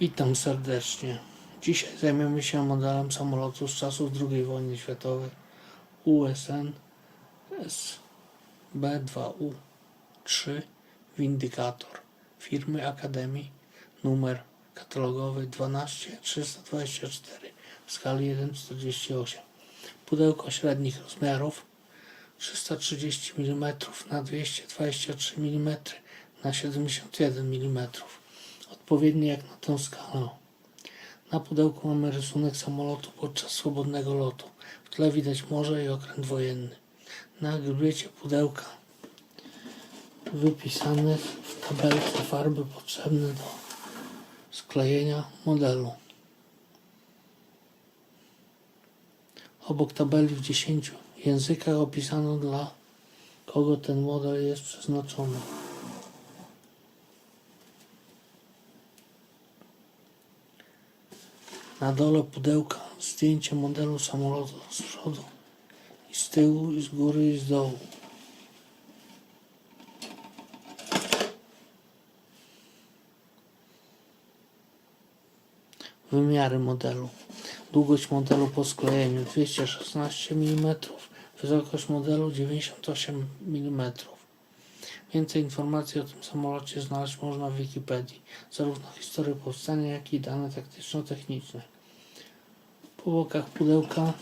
Witam serdecznie. Dzisiaj zajmiemy się modelem samolotu z czasów II wojny światowej USN SB2U-3 Windykator firmy Akademii numer katalogowy 12324 w skali 1,48. Pudełko średnich rozmiarów 330 mm na 223 mm na 71 mm odpowiedni jak na tę skalę. Na pudełku mamy rysunek samolotu podczas swobodnego lotu. W tle widać morze i okręt wojenny. Na grzbiecie pudełka wypisane w tabelce farby potrzebne do sklejenia modelu. Obok tabeli w 10 językach opisano dla kogo ten model jest przeznaczony. Na dole pudełka zdjęcie modelu samolotu z przodu i z tyłu, i z góry, i z dołu. Wymiary modelu. Długość modelu po sklejeniu 216 mm, wysokość modelu 98 mm. Więcej informacji o tym samolocie znaleźć można w Wikipedii, zarówno historię powstania, jak i dane taktyczno-techniczne. Po bokach pudełka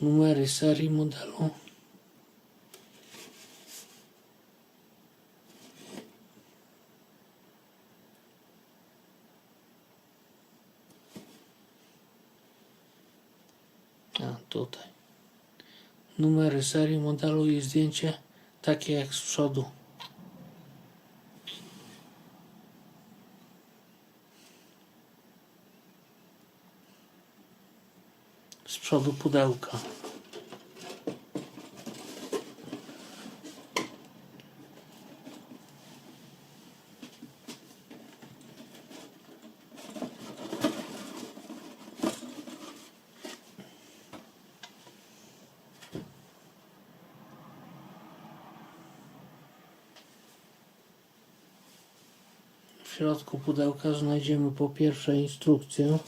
numery serii modelu. A tutaj. Numery serii modelu i zdjęcie takie jak z przodu. Z przodu pudełka. Środku pudełka znajdziemy po pierwsze instrukcję.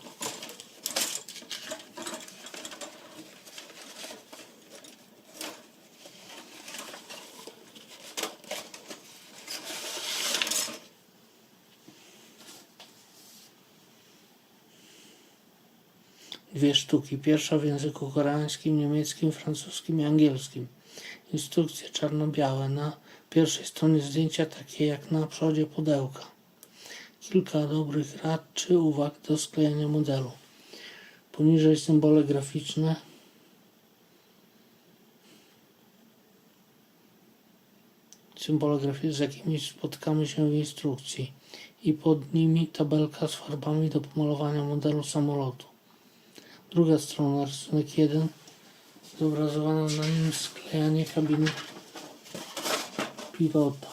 Dwie sztuki. Pierwsza w języku koreańskim, niemieckim, francuskim i angielskim. Instrukcje czarno-białe. Na pierwszej stronie zdjęcia takie jak na przodzie pudełka kilka dobrych rad czy uwag do sklejenia modelu. Poniżej symbole graficzne. Symbole graficzne, z jakimi spotkamy się w instrukcji. I pod nimi tabelka z farbami do pomalowania modelu samolotu. Druga strona, rysunek 1. Zobrazowana na nim sklejanie kabiny pilota.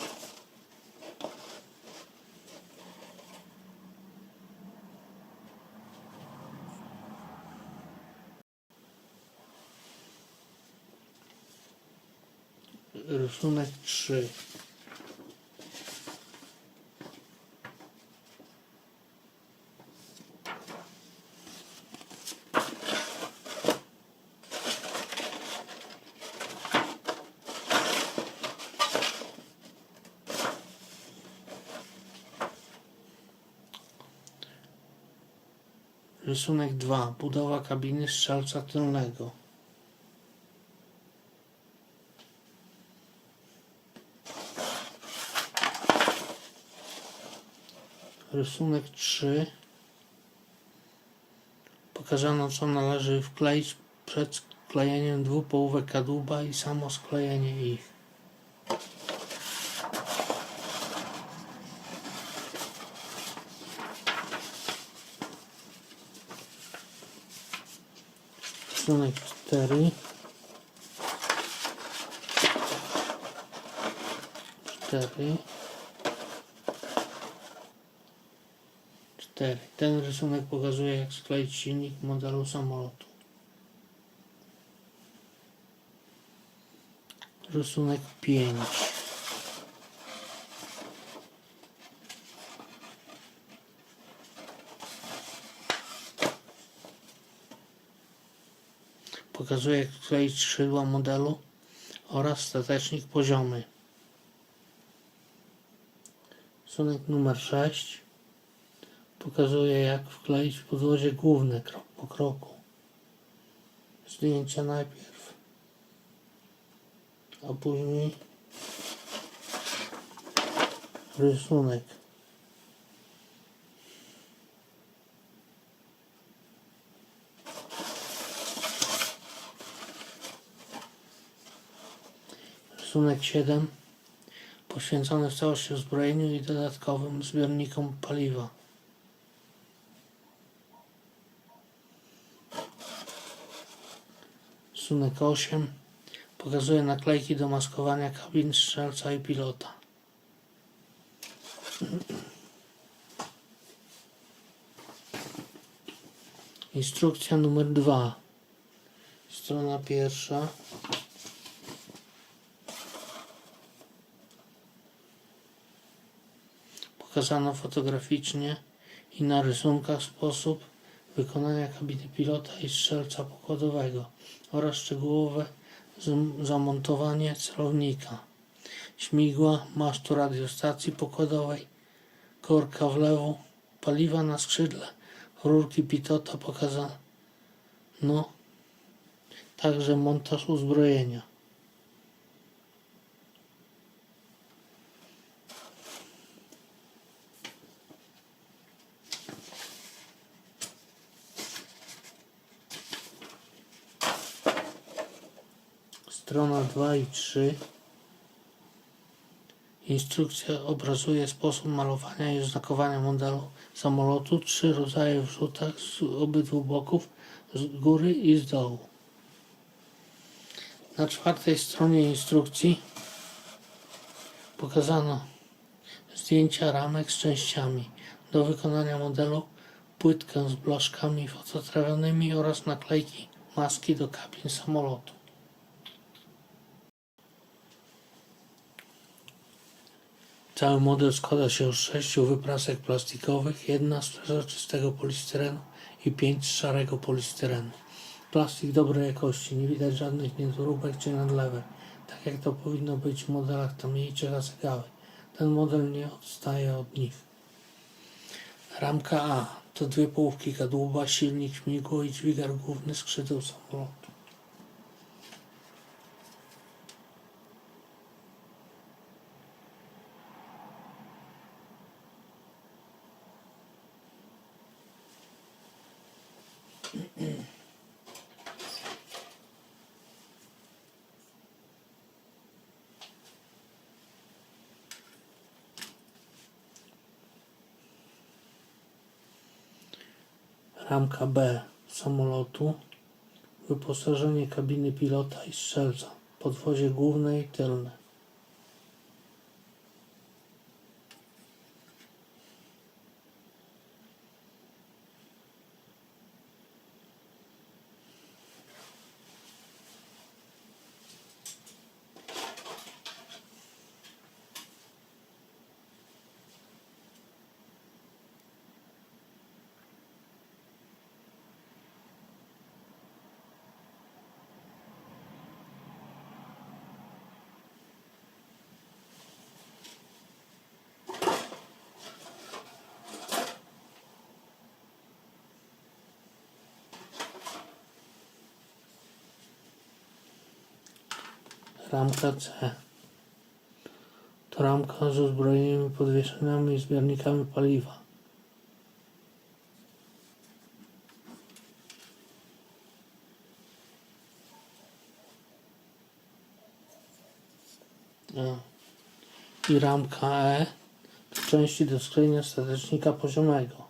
Rysunek 3. Rysunek 2. Budowa kabiny strzelca tylnego. Rysunek 3 pokazano co należy wkleić przed sklejeniem dwupołówek kadłuba i samo sklejenie ich. Rysunek 4 4 4. Ten rysunek pokazuje jak skleić silnik modelu samolotu. Rysunek 5. Pokazuje jak skleić skrzydła modelu oraz statecznik poziomy. Rysunek numer 6 pokazuje jak wkleić podłozie główne krok po kroku. Zdjęcia najpierw, a później rysunek. Rysunek 7 poświęcony w całości uzbrojeniu i dodatkowym zbiornikom paliwa. Rysunek 8 pokazuje naklejki do maskowania kabin strzelca i pilota. Instrukcja numer 2. Strona pierwsza. Pokazano fotograficznie i na rysunkach sposób wykonania kabiny pilota i strzelca pokładowego oraz szczegółowe zam- zamontowanie celownika, śmigła, masztu radiostacji pokładowej, korka wlewu, paliwa na skrzydle, rurki pitota pokazano, no, także montaż uzbrojenia. Strona 2 i 3. Instrukcja obrazuje sposób malowania i oznakowania modelu samolotu. Trzy rodzaje wrzutek z obydwu boków, z góry i z dołu. Na czwartej stronie instrukcji pokazano zdjęcia ramek z częściami do wykonania modelu, płytkę z blaszkami fototrawionymi oraz naklejki maski do kabin samolotu. Cały model składa się z sześciu wyprasek plastikowych, jedna z przezroczystego polistyrenu i pięć z szarego polistyrenu. Plastik dobrej jakości, nie widać żadnych niedoróbek czy nadlewek, tak jak to powinno być w modelach tamniejszych Asegawy. Ten model nie odstaje od nich. Ramka A to dwie połówki kadłuba, silnik, śmigło i dźwigar główny skrzydeł samolotu. Ramka B samolotu. Wyposażenie kabiny pilota i strzelca. Podwozie główne i tylne. Ramka C. To ramka z uzbrojonymi podwieszeniami i zbiornikami paliwa. I ramka E to części do sklejenia statecznika poziomego.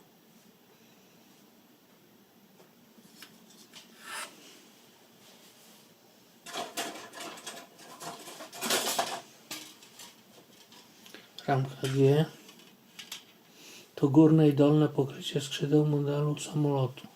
Ramka G to górne i dolne pokrycie skrzydeł modelu samolotu.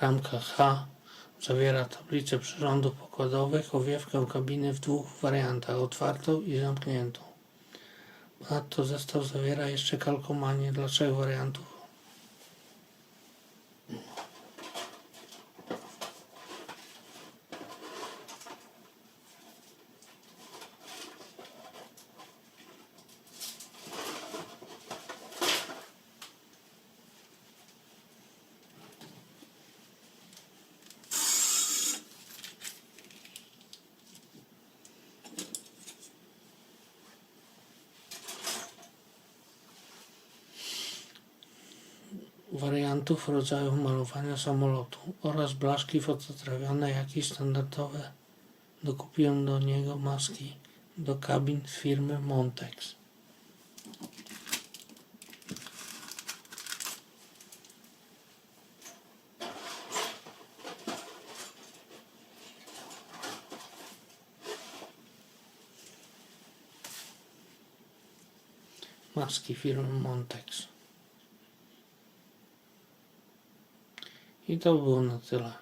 Ramka H zawiera tablicę przyrządów pokładowych, owiewkę kabiny w dwóch wariantach, otwartą i zamkniętą. Ponadto zestaw zawiera jeszcze kalkomanię dla trzech wariantów. Wariantów rodzaju malowania samolotu oraz blaszki fototrawiane, jak i standardowe. Dokupiłem do niego maski do kabin firmy Montex. Maski firmy Montex. I to było na tyle.